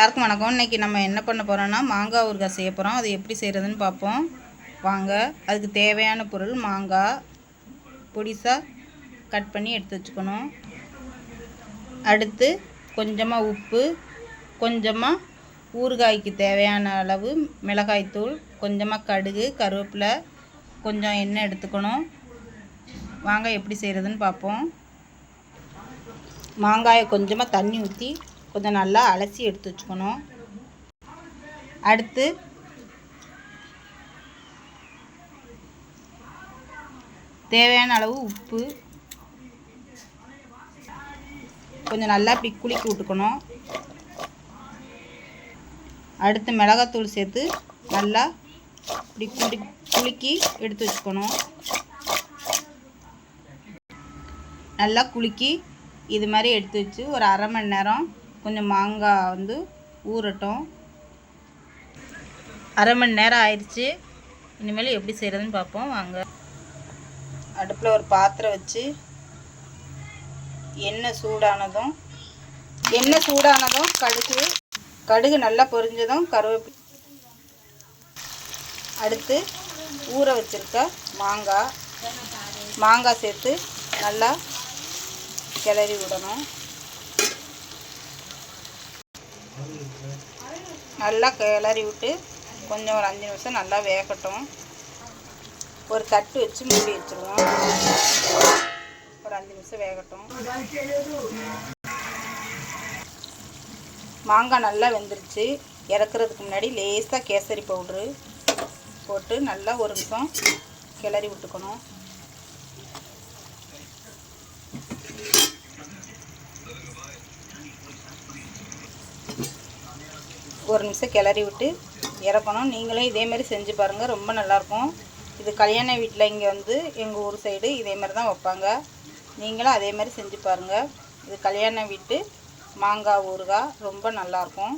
எல்லாருக்கும் வணக்கம். இன்னைக்கு நம்ம என்ன பண்ண போகிறோன்னா மாங்காய் ஊறுகாய் செய்ய போகிறோம் அது எப்படி செய்கிறதுன்னு பார்ப்போம். வாங்க அதுக்கு தேவையான பொருள் மாங்காய் பொடிசாக கட் பண்ணி எடுத்து வச்சுக்கணும். அடுத்து கொஞ்சமாக உப்பு கொஞ்சமாக ஊறுகாய்க்கு தேவையான அளவு மிளகாய்த்தூள் கொஞ்சமாக கடுகு கருவேப்பிலை கொஞ்சம் எண்ணெய் எடுத்துக்கணும். வாங்க எப்படி செய்கிறதுன்னு பார்ப்போம். மாங்காயை கொஞ்சமாக தண்ணி ஊற்றி கொஞ்சம் நல்லா அலசி எடுத்து வச்சுக்கணும். அடுத்து தேவையான அளவு உப்பு. கொஞ்சம் நல்லா இப்படி விட்டுக்கணும். அடுத்து மிளகாத்தூள் சேர்த்து நல்லா இப்படி குடி குலுக்கி எடுத்து வச்சுக்கணும். நல்லா குலுக்கி இது மாதிரி எடுத்து வச்சு ஒரு அரை மணி நேரம் கொஞ்சம் மாங்காய் வந்து ஊறட்டும். அரை மணி நேரம் ஆயிடுச்சு. இனிமேல் எப்படி செய்கிறதுன்னு பார்ப்போம். வாங்க. அடுப்பில் ஒரு பாத்திரம் வச்சு எண்ணெய் சூடானதும் எண்ணெய் சூடானதும் கடுகு கடுகு நல்லா பொரிஞ்சதும் கருவேப்பி அடுத்து ஊற வச்சிருக்க மாங்காய். மாங்காய் சேர்த்து நல்லா கிளறி விடணும். நல்லா கிளறி விட்டு கொஞ்சம் ஒரு அஞ்சு நிமிஷம் நல்லா வேகட்டும். ஒரு தட்டு வச்சு மூடி வச்சுருவோம். ஒரு அஞ்சு நிமிஷம் வேகட்டும். மாங்காய் நல்லா வெந்துருச்சு. இறக்குறதுக்கு முன்னாடி லேசாக கேசரி பவுட்ரு போட்டு நல்லா ஒரு நிமிஷம் கிளறி விட்டுக்கணும். ஒரு நிமிஷம் கிளறி விட்டு இறக்கணும். நீங்களும் இதேமாதிரி செஞ்சு பாருங்கள் ரொம்ப நல்லாயிருக்கும். இது கல்யாண வீட்டில் இங்கே வந்து எங்கள் ஊர் சைடு இதே மாதிரி தான் வைப்பாங்க. நீங்களும் அதே மாதிரி செஞ்சு பாருங்கள் இது கல்யாண வீட்டு மாங்காய் ஊறுகாய். ரொம்ப நல்லாயிருக்கும்.